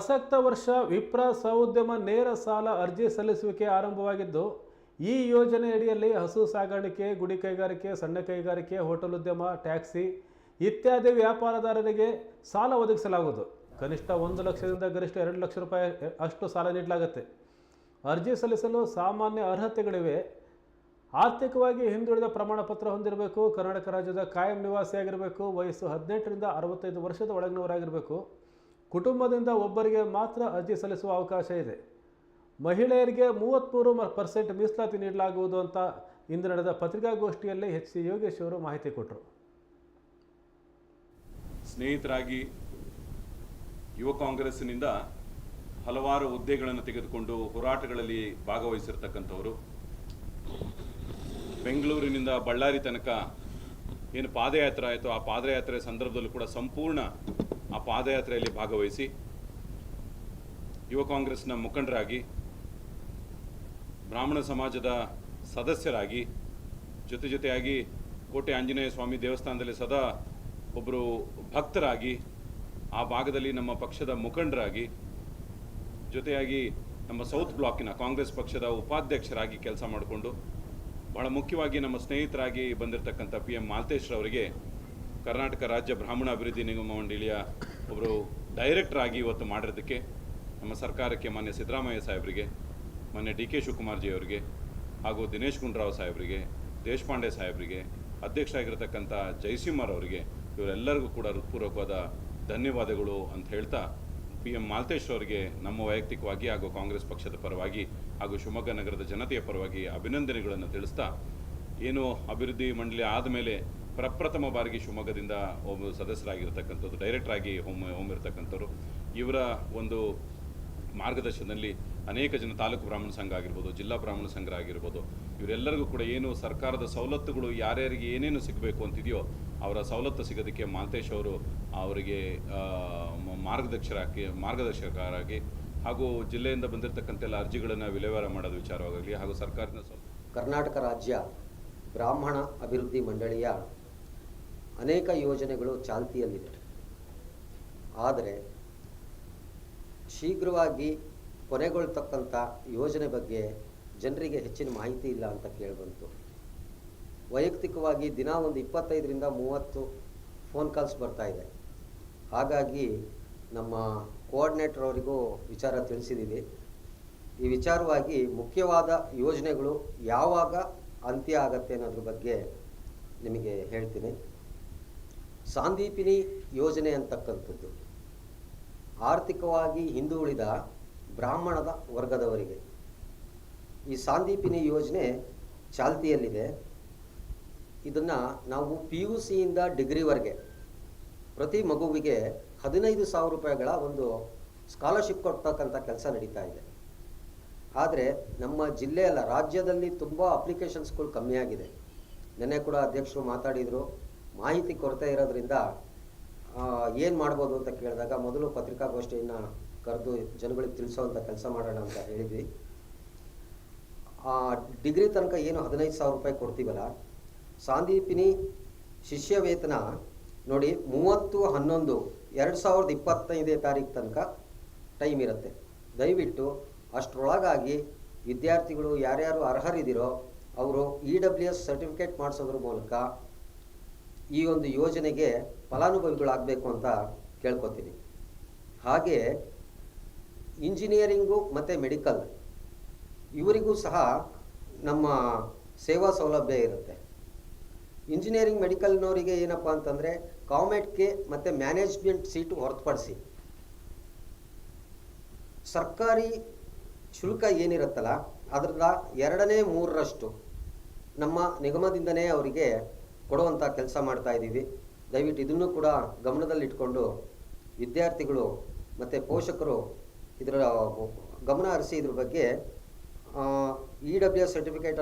ಪ್ರಸಕ್ತ ವರ್ಷ ವಿಪ್ರ ಸೌದ್ಯಮ ನೇರ ಸಾಲ ಅರ್ಜಿ ಸಲ್ಲಿಸುವಿಕೆ ಆರಂಭವಾಗಿದ್ದು, ಈ ಯೋಜನೆಯಡಿಯಲ್ಲಿ ಹಸು ಸಾಗಾಣಿಕೆ, ಗುಡಿ ಕೈಗಾರಿಕೆ, ಸಣ್ಣ ಕೈಗಾರಿಕೆ, ಹೋಟೆಲ್ ಉದ್ಯಮ, ಟ್ಯಾಕ್ಸಿ ಇತ್ಯಾದಿ ವ್ಯಾಪಾರದಾರರಿಗೆ ಸಾಲ ಒದಗಿಸಲಾಗುವುದು. ಕನಿಷ್ಠ ಒಂದು ಲಕ್ಷದಿಂದ ಗರಿಷ್ಠ ಎರಡು ಲಕ್ಷ ರೂಪಾಯಿ ಅಷ್ಟು ಸಾಲ ನೀಡಲಾಗುತ್ತೆ. ಅರ್ಜಿ ಸಲ್ಲಿಸಲು ಸಾಮಾನ್ಯ ಅರ್ಹತೆಗಳಿವೆ. ಆರ್ಥಿಕವಾಗಿ ಹಿಂದುಳಿದ ಪ್ರಮಾಣ ಪತ್ರ ಹೊಂದಿರಬೇಕು. ಕರ್ನಾಟಕ ರಾಜ್ಯದ ಕಾಯಂ ನಿವಾಸಿಯಾಗಿರಬೇಕು. ವಯಸ್ಸು ಹದಿನೆಂಟರಿಂದ ಅರವತ್ತೈದು ವರ್ಷದ ಒಳಗಿನವರಾಗಿರಬೇಕು. ಕುಟುಂಬದಿಂದ ಒಬ್ಬರಿಗೆ ಮಾತ್ರ ಅರ್ಜಿ ಸಲ್ಲಿಸುವ ಅವಕಾಶ ಇದೆ. ಮಹಿಳೆಯರಿಗೆ ಮೂವತ್ತ್ಮೂರು ಪರ್ಸೆಂಟ್ ಮೀಸಲಾತಿ ನೀಡಲಾಗುವುದು ಅಂತ ಇಂದು ನಡೆದ ಪತ್ರಿಕಾಗೋಷ್ಠಿಯಲ್ಲಿ ಎಚ್ ಸಿ ಯೋಗೇಶ್ ಅವರು ಮಾಹಿತಿ ಕೊಟ್ಟರು. ಸ್ನೇಹಿತರಾಗಿ ಯುವ ಕಾಂಗ್ರೆಸ್ಸಿನಿಂದ ಹಲವಾರು ಹುದ್ದೆಗಳನ್ನು ತೆಗೆದುಕೊಂಡು ಹೋರಾಟಗಳಲ್ಲಿ ಭಾಗವಹಿಸಿರ್ತಕ್ಕಂಥವರು. ಬೆಂಗಳೂರಿನಿಂದ ಬಳ್ಳಾರಿ ತನಕ ಏನು ಪಾದಯಾತ್ರೆ ಆಯಿತು ಆ ಪಾದಯಾತ್ರೆ ಸಂದರ್ಭದಲ್ಲೂ ಕೂಡ ಸಂಪೂರ್ಣ ಆ ಪಾದಯಾತ್ರೆಯಲ್ಲಿ ಭಾಗವಹಿಸಿ ಯುವ ಕಾಂಗ್ರೆಸ್ನ ಮುಖಂಡರಾಗಿ, ಬ್ರಾಹ್ಮಣ ಸಮಾಜದ ಸದಸ್ಯರಾಗಿ, ಜೊತೆ ಜೊತೆಯಾಗಿ ಕೋಟೆ ಆಂಜನೇಯ ಸ್ವಾಮಿ ದೇವಸ್ಥಾನದಲ್ಲಿ ಸದಾ ಒಬ್ಬರು ಭಕ್ತರಾಗಿ, ಆ ಭಾಗದಲ್ಲಿ ನಮ್ಮ ಪಕ್ಷದ ಮುಖಂಡರಾಗಿ, ಜೊತೆಯಾಗಿ ನಮ್ಮ ಸೌತ್ ಬ್ಲಾಕಿನ ಕಾಂಗ್ರೆಸ್ ಪಕ್ಷದ ಉಪಾಧ್ಯಕ್ಷರಾಗಿ ಕೆಲಸ ಮಾಡಿಕೊಂಡು, ಬಹಳ ಮುಖ್ಯವಾಗಿ ನಮ್ಮ ಸ್ನೇಹಿತರಾಗಿ ಬಂದಿರತಕ್ಕಂಥ ಪಿ ಎಂ ಮಾಲ್ತೇಶ್ರವರಿಗೆ ಕರ್ನಾಟಕ ರಾಜ್ಯ ಬ್ರಾಹ್ಮಣ ಅಭಿವೃದ್ಧಿ ನಿಗಮ ಮಂಡಳಿಯ ಒಬ್ಬರು ಡೈರೆಕ್ಟರ್ ಆಗಿ ಇವತ್ತು ಮಾಡಿರೋದಕ್ಕೆ ನಮ್ಮ ಸರ್ಕಾರಕ್ಕೆ ಮಾನ್ಯ ಸಿದ್ದರಾಮಯ್ಯ ಸಾಹೇಬರಿಗೆ, ಮಾನ್ಯ ಡಿ ಕೆ ಶಿವಕುಮಾರ್ಜಿ ಅವರಿಗೆ, ಹಾಗೂ ದಿನೇಶ್ ಗುಂಡ್ರಾವ್ ಸಾಹೇಬರಿಗೆ, ದೇಶಪಾಂಡೆ ಸಾಹೇಬರಿಗೆ ಅಧ್ಯಕ್ಷರಾಗಿರ್ತಕ್ಕಂಥ ಜಯಸಿಂಹರ್ ಅವರಿಗೆ ಇವರೆಲ್ಲರಿಗೂ ಕೂಡ ಹೃತ್ಪೂರ್ವಕವಾದ ಧನ್ಯವಾದಗಳು ಅಂತ ಹೇಳ್ತಾ ಪಿ ಎಂ ಮಾಲ್ತೇಶ್ ಅವರಿಗೆ ನಮ್ಮ ವೈಯಕ್ತಿಕವಾಗಿ ಹಾಗೂ ಕಾಂಗ್ರೆಸ್ ಪಕ್ಷದ ಪರವಾಗಿ ಹಾಗೂ ಶಿವಮೊಗ್ಗ ನಗರದ ಜನತೆಯ ಪರವಾಗಿ ಅಭಿನಂದನೆಗಳನ್ನು ತಿಳಿಸ್ತಾ, ಏನು ಅಭಿವೃದ್ಧಿ ಮಂಡಳಿ ಆದಮೇಲೆ ಪ್ರಪ್ರಥಮ ಬಾರಿಗೆ ಶಿವಮೊಗ್ಗದಿಂದ ಒಬ್ಬ ಸದಸ್ಯರಾಗಿರ್ತಕ್ಕಂಥದ್ದು ಡೈರೆಕ್ಟರ್ ಆಗಿ ಹೋಮ್ ಹೊಮ್ಮಿರ್ತಕ್ಕಂಥವ್ರು ಇವರ ಒಂದು ಮಾರ್ಗದರ್ಶನದಲ್ಲಿ ಅನೇಕ ಜನ ತಾಲೂಕು ಬ್ರಾಹ್ಮಣ ಸಂಘ ಆಗಿರ್ಬೋದು, ಜಿಲ್ಲಾ ಬ್ರಾಹ್ಮಣ ಸಂಘ ಆಗಿರ್ಬೋದು, ಇವರೆಲ್ಲರಿಗೂ ಕೂಡ ಏನು ಸರ್ಕಾರದ ಸವಲತ್ತುಗಳು ಯಾರ್ಯಾರಿಗೆ ಏನೇನು ಸಿಗಬೇಕು ಅಂತಿದೆಯೋ ಅವರ ಸವಲತ್ತು ಸಿಗೋದಕ್ಕೆ ಮಾಲ್ತೇಶ್ ಅವರು ಅವರಿಗೆ ಮಾರ್ಗದರ್ಶಕರಾಗಿ ಮಾರ್ಗದರ್ಶಕರಾಗಿ ಹಾಗೂ ಜಿಲ್ಲೆಯಿಂದ ಬಂದಿರತಕ್ಕಂಥ ಎಲ್ಲ ಅರ್ಜಿಗಳನ್ನು ವಿಲೇವಾರ ಮಾಡೋದು ವಿಚಾರವಾಗಲಿ ಹಾಗೂ ಸರ್ಕಾರದ ಕರ್ನಾಟಕ ರಾಜ್ಯ ಬ್ರಾಹ್ಮಣ ಅಭಿವೃದ್ಧಿ ಮಂಡಳಿಯ ಅನೇಕ ಯೋಜನೆಗಳು ಚಾಲ್ತಿಯಲ್ಲಿದೆ ಆದರೆ ಶೀಘ್ರವಾಗಿ ಕೊನೆಗೊಳ್ತಕ್ಕಂಥ ಯೋಜನೆ ಬಗ್ಗೆ ಜನರಿಗೆ ಹೆಚ್ಚಿನ ಮಾಹಿತಿ ಇಲ್ಲ ಅಂತ ಕೇಳಿಬಂತು. ವೈಯಕ್ತಿಕವಾಗಿ ದಿನ ಒಂದು ಇಪ್ಪತ್ತೈದರಿಂದ ಮೂವತ್ತು ಫೋನ್ ಕಾಲ್ಸ್ ಬರ್ತಾ ಇದೆ. ಹಾಗಾಗಿ ನಮ್ಮ ಕೋಆರ್ಡಿನೇಟರ್ ಅವರಿಗೂ ವಿಚಾರ ತಿಳಿಸಿದ್ದೀವಿ ಈ ವಿಚಾರವಾಗಿ ಮುಖ್ಯವಾದ ಯೋಜನೆಗಳು ಯಾವಾಗ ಅಂತ್ಯ ಆಗತ್ತೆ ಅನ್ನೋದ್ರ ಬಗ್ಗೆ ನಿಮಗೆ ಹೇಳ್ತೀನಿ. ಸಾಂದೀಪಿನಿ ಯೋಜನೆ ಅಂತಕ್ಕಂಥದ್ದು. ಆರ್ಥಿಕವಾಗಿ ಹಿಂದುಳಿದ ಬ್ರಾಹ್ಮಣದ ವರ್ಗದವರಿಗೆ ಈ ಸಾಂದೀಪಿನಿ ಯೋಜನೆ ಚಾಲ್ತಿಯಲ್ಲಿದೆ. ಇದನ್ನು ನಾವು ಪಿ ಯು ಸಿಯಿಂದ ಡಿಗ್ರಿವರೆಗೆ ಪ್ರತಿ ಮಗುವಿಗೆ ಹದಿನೈದು ಸಾವಿರ ರೂಪಾಯಿಗಳ ಒಂದು ಸ್ಕಾಲರ್ಶಿಪ್ ಕೊಡ್ತಕ್ಕಂಥ ಕೆಲಸ ನಡೀತಾ ಇದೆ. ಆದರೆ ನಮ್ಮ ಜಿಲ್ಲೆಯಲ್ಲ ರಾಜ್ಯದಲ್ಲಿ ತುಂಬ ಅಪ್ಲಿಕೇಶನ್ಸ್ಗಳು ಕಮ್ಮಿಯಾಗಿದೆ. ನೆನ್ನೆ ಕೂಡ ಅಧ್ಯಕ್ಷರು ಮಾತಾಡಿದರು. ಮಾಹಿತಿ ಕೊರತೆ ಇರೋದ್ರಿಂದ ಏನು ಮಾಡ್ಬೋದು ಅಂತ ಕೇಳಿದಾಗ ಮೊದಲು ಪತ್ರಿಕಾಗೋಷ್ಠಿಯನ್ನು ಕರೆದು ಜನಗಳಿಗೆ ತಿಳಿಸೋವಂಥ ಕೆಲಸ ಮಾಡೋಣ ಅಂತ ಹೇಳಿದ್ವಿ. ಡಿಗ್ರಿ ತನಕ ಏನು ಹದಿನೈದು ಸಾವಿರ ರೂಪಾಯಿ ಕೊಡ್ತೀವಲ್ಲ, ಸಾಂದೀಪಿನಿ ಶಿಷ್ಯ ವೇತನ ನೋಡಿ ಮೂವತ್ತು ಹನ್ನೊಂದು ಎರಡು ಸಾವಿರದ ಇಪ್ಪತ್ತೈದೇ ತಾರೀಕು ತನಕ ಟೈಮ್ ಇರುತ್ತೆ. ದಯವಿಟ್ಟು ಅಷ್ಟರೊಳಗಾಗಿ ವಿದ್ಯಾರ್ಥಿಗಳು ಯಾರ್ಯಾರು ಅರ್ಹರಿದ್ದೀರೋ, ಅವರು ಇ ಡಬ್ಲ್ಯೂ ಎಸ್ ಸರ್ಟಿಫಿಕೇಟ್ ಮಾಡಿಸೋದ್ರ ಮೂಲಕ ಈ ಒಂದು ಯೋಜನೆಗೆ ಫಲಾನುಭವಿಗಳಾಗಬೇಕು ಅಂತ ಕೇಳ್ಕೊತೀನಿ. ಹಾಗೆ ಇಂಜಿನಿಯರಿಂಗು ಮತ್ತು ಮೆಡಿಕಲ್ ಇವರಿಗೂ ಸಹ ನಮ್ಮ ಸೇವಾ ಸೌಲಭ್ಯ ಇರುತ್ತೆ. ಇಂಜಿನಿಯರಿಂಗ್ ಮೆಡಿಕಲ್ನವರಿಗೆ ಏನಪ್ಪ ಅಂತಂದರೆ ಕಾಮೆಟ್ಗೆ ಮತ್ತು ಮ್ಯಾನೇಜ್ಮೆಂಟ್ ಸೀಟು ಹೊರತುಪಡಿಸಿ ಸರ್ಕಾರಿ ಶುಲ್ಕ ಏನಿರುತ್ತಲ್ಲ ಅದರ ಎರಡನೇ ಮೂರರಷ್ಟು ನಮ್ಮ ನಿಗಮದಿಂದನೇ ಅವರಿಗೆ ಕೊಡುವಂಥ ಕೆಲಸ ಮಾಡ್ತಾ ಇದ್ದೀವಿ. ದಯವಿಟ್ಟು ಇದನ್ನು ಕೂಡ ಗಮನದಲ್ಲಿಟ್ಕೊಂಡು ವಿದ್ಯಾರ್ಥಿಗಳು ಮತ್ತು ಪೋಷಕರು ಇದರ ಗಮನ ಹರಿಸಿ ಇದ್ರ ಬಗ್ಗೆ ಇ ಡಬ್ಲ್ಯೂ ಎಸ್ ಸರ್ಟಿಫಿಕೇಟ್